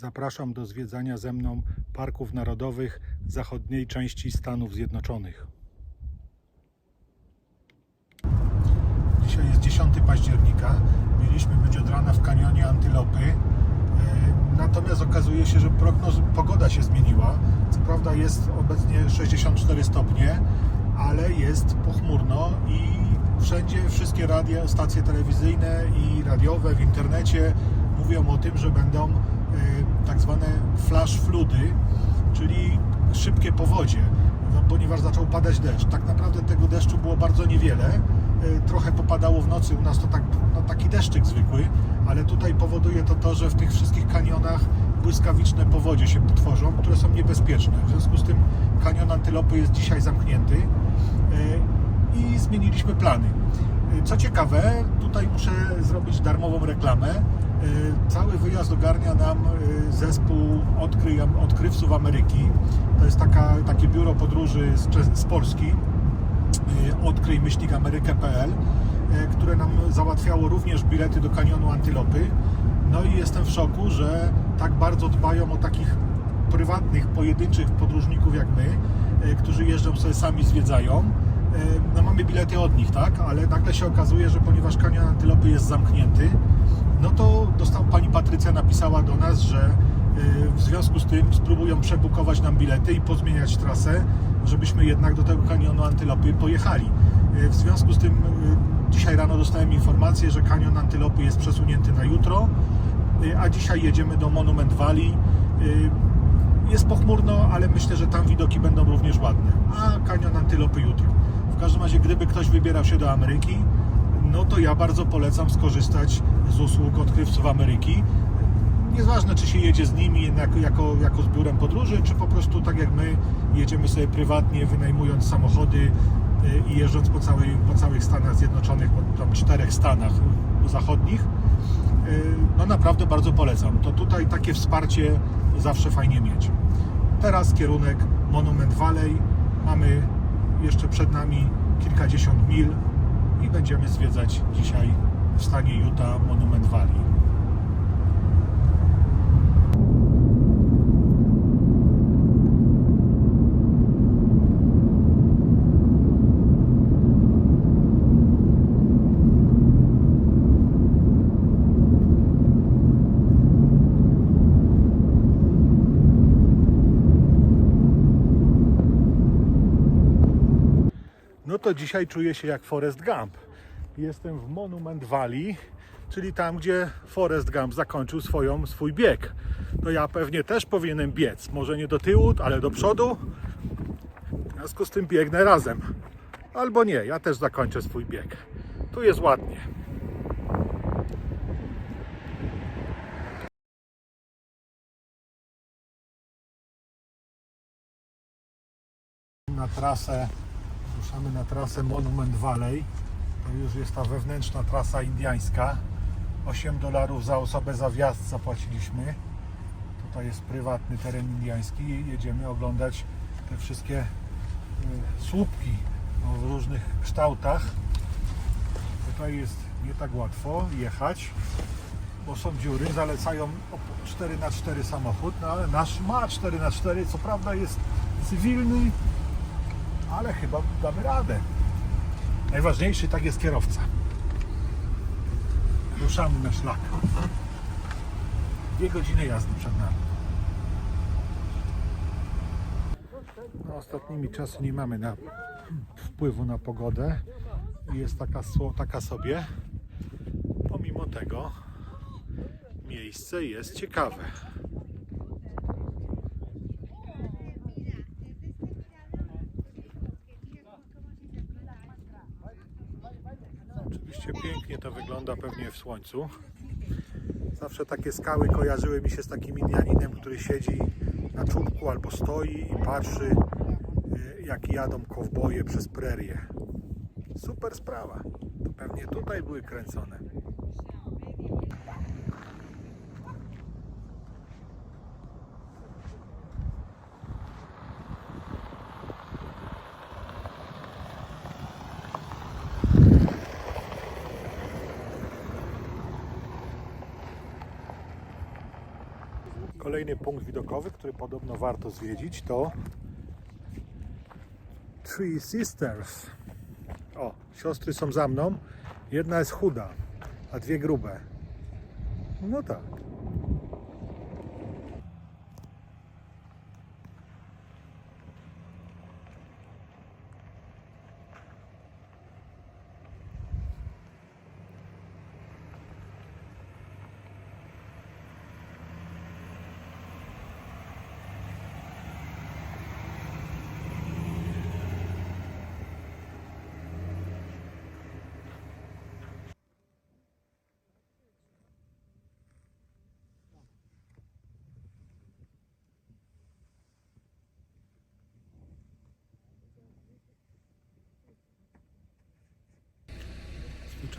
zapraszam do zwiedzania ze mną parków narodowych zachodniej części Stanów Zjednoczonych. Dzisiaj jest 10 października. Mieliśmy być od rana w kanionie Antylopy. E, Natomiast okazuje się, że prognoz, pogoda się zmieniła. Co prawda jest obecnie 64 stopnie, ale jest pochmurno i wszędzie wszystkie radia, stacje telewizyjne i radiowe w internecie mówią o tym, że będą tak zwane flash floody, czyli szybkie powodzie, no, ponieważ zaczął padać deszcz. Tak naprawdę tego deszczu było bardzo niewiele. E, Trochę popadało w nocy, u nas to tak, no, taki deszczyk zwykły, ale tutaj powoduje to to, że w tych wszystkich kanionach błyskawiczne powodzie się tworzą, które są niebezpieczne. W związku z tym kanion Antylopy jest dzisiaj zamknięty e, i zmieniliśmy plany. E, Co ciekawe, tutaj muszę zrobić darmową reklamę. E, Cały wyjazd ogarnia nam e, zespół Odkryj, Odkrywców Ameryki. To jest taka, takie biuro podróży z, z Polski odkryj myślnikamerykę.pl, y, które nam załatwiało również bilety do kanionu Antylopy. No i jestem w szoku, że tak bardzo dbają o takich prywatnych, pojedynczych podróżników jak my, którzy jeżdżą sobie sami zwiedzają. Y, No mamy bilety od nich, tak? Ale nagle się okazuje, że ponieważ kanion Antylopy jest zamknięty, no to dostał, pani Patrycja napisała do nas, że y, w związku z tym spróbują przebukować nam bilety i pozmieniać trasę, żebyśmy jednak do tego kanionu Antylopy pojechali. Y, W związku z tym dzisiaj rano dostałem informację, że kanion Antylopy jest przesunięty na jutro, a dzisiaj jedziemy do Monument Valley. Jest pochmurno, ale myślę, że tam widoki będą również ładne. A kanion Antylopy jutro. W każdym razie, gdyby ktoś wybierał się do Ameryki, no to ja bardzo polecam skorzystać z usług odkrywców Ameryki. Nieważne, czy się jedzie z nimi jako, jako, z biurem podróży, czy po prostu tak jak my jedziemy sobie prywatnie, wynajmując samochody y, i jeżdżąc po, całej, po całych Stanach Zjednoczonych, po tam czterech Stanach zachodnich. Y, No naprawdę bardzo polecam. To tutaj takie wsparcie zawsze fajnie mieć. Teraz kierunek Monument Valley. Mamy jeszcze przed nami kilkadziesiąt mil i będziemy zwiedzać dzisiaj w stanie Utah Monument Valley. No to dzisiaj czuję się jak Forrest Gump. Jestem w Monument Valley, czyli tam, gdzie Forrest Gump zakończył swoją, swój bieg. To ja pewnie też powinienem biec. Może nie do tyłu, ale do przodu. W związku z tym biegnę razem. Albo nie, ja też zakończę swój bieg. Tu jest ładnie. Na trasę Ruszamy na trasę Monument Valley. To już jest ta wewnętrzna trasa indiańska. 8 dolarów za osobę za wjazd zapłaciliśmy. Tutaj jest prywatny teren indiański. Jedziemy oglądać te wszystkie y, słupki o w różnych kształtach. Tutaj jest nie tak łatwo jechać, bo są dziury. Zalecają 4x4 samochód, no ale nasz ma 4x4. Co prawda jest cywilny, ale chyba damy radę. Najważniejszy tak jest kierowca. Ruszamy na szlak. Dwie godziny jazdy przed nami. No, ostatnimi czasy nie mamy na, wpływu na pogodę. Jest taka, taka sobie. Pomimo tego miejsce jest ciekawe. Oczywiście pięknie to wygląda pewnie w słońcu. Zawsze takie skały kojarzyły mi się z takim Indianinem, który siedzi na czubku albo stoi i patrzy, y, jak jadą kowboje przez prerię. Super sprawa. To pewnie tutaj były kręcone. Kolejny punkt widokowy, który podobno warto zwiedzić, to Three Sisters. O, siostry są za mną. Jedna jest chuda, a dwie grube. No tak.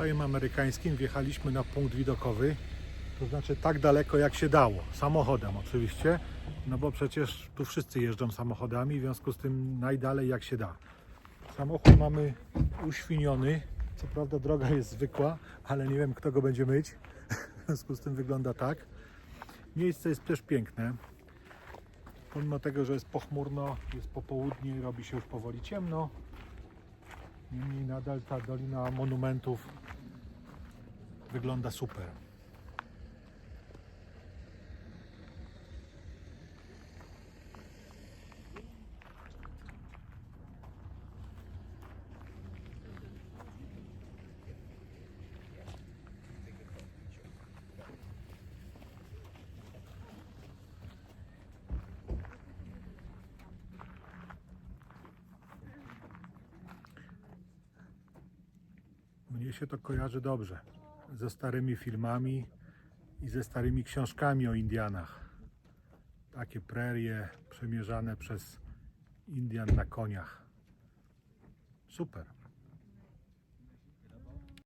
Zwyczajem amerykańskim wjechaliśmy na punkt widokowy, to znaczy tak daleko jak się dało, samochodem oczywiście, no bo przecież tu wszyscy jeżdżą samochodami, w związku z tym najdalej jak się da. Samochód mamy uświniony, co prawda droga jest zwykła, ale nie wiem kto go będzie myć, w związku z tym wygląda tak. Miejsce jest też piękne, pomimo tego, że jest pochmurno, jest popołudnie, robi się już powoli ciemno, Niemniej nadal ta Dolina Monumentów wygląda super. Mnie się to kojarzy dobrze ze starymi filmami i ze starymi książkami o Indianach. Takie prerie przemierzane przez Indian na koniach. Super.